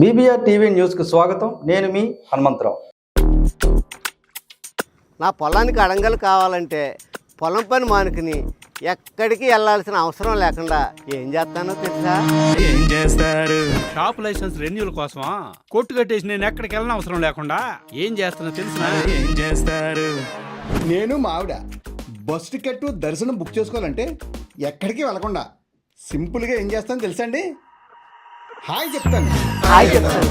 BBR TV న్యూస్కి స్వాగతం. నేను మీ హనుమంతరావు. నా పొలానికి అడంగలు కావాలంటే పొలం పని మానుకుని ఎక్కడికి వెళ్ళాల్సిన అవసరం లేకుండా ఏం చేస్తానో తెలుసా? ఏం చేస్తారు? షాప్ లైసెన్స్ రెన్యూల్ కోసమా? కొట్టు కట్టేసి నేను ఎక్కడికి వెళ్ళిన అవసరం లేకుండా ఏం చేస్తున్నా తెలిసిన ఏం చేస్తారు? నేను మా ఆవిడ బస్ టికెట్ దర్శనం బుక్ చేసుకోవాలంటే ఎక్కడికి వెళ్ళకుండా సింపుల్గా ఏం చేస్తాను తెలుసా అండి? హాయ్ చెప్తాను హాయ్ చెప్తాను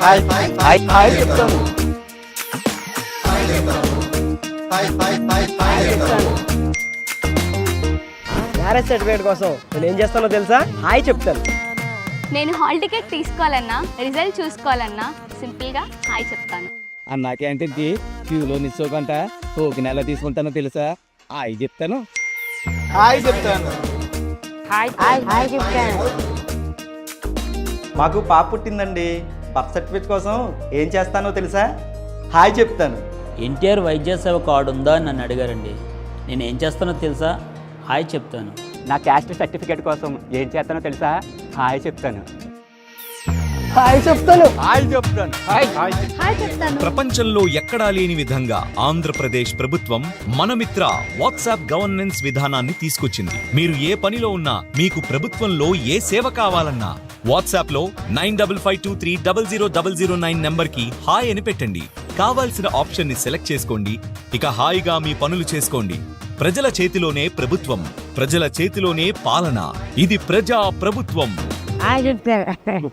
హాయ్ హాయ్ హాయ్ చెప్తాను మ్యారేజ్ సర్టిఫికేట్ కోసం నేను ఏం చేస్తానో తెలుసా హాయ్ చెప్తాను నేను హాల్ టికెట్ తీసుకోవాలన్నా రిజల్ట్ చూసుకోవాలన్నా సింపుల్గా హాయ్ చెప్తాను అన్న క్యాంటీన్కి క్యూలో నిల్చోకంట ఒక నెల తీసుకుంటానో తెలుసా అయి చెప్తాను హాయ్ చెప్తాను. మాకు పాప పుట్టిందండి. బర్త్ సర్టిఫికేట్ కోసం ఏం చేస్తానో తెలుసా? హాయ్ చెప్తాను. ఎన్టీఆర్ వైద్య సేవ కార్డు ఉందా అని నన్ను అడిగారండి. నేను ఏం చేస్తానో తెలుసా? హాయ్ చెప్తాను. నా క్యాస్ట్ సర్టిఫికేట్ కోసం ఏం చేస్తానో తెలుసా? హాయ్ చెప్తాను. హాయ్ చెప్తాను. హాయ్ చెప్తాను. ప్రపంచంలో ఎక్కడా లేని విధంగా ఆంధ్రప్రదేశ్ ప్రభుత్వం మనమిత్ర వాట్సాప్ గవర్నెన్స్ విధానాన్ని తీసుకొచ్చింది. మీరు ఏ పనిలో ఉన్నా మీకు ప్రభుత్వంలో ఏ సేవ కావాలన్నా వాట్సాప్లో nine double five two three double zero double zero nine నంబర్కి హాయ్ అని పెట్టండి. కావాల్సిన ఆప్షన్ని సెలెక్ట్ చేసుకోండి. ఇక హాయిగా మీ పనులు చేసుకోండి. ప్రజల చేతిలోనే ప్రభుత్వం ప్రజల చేతిలోనే పాలన. ఇది ప్రజా ప్రభుత్వం. హాయ్ చెప్తాను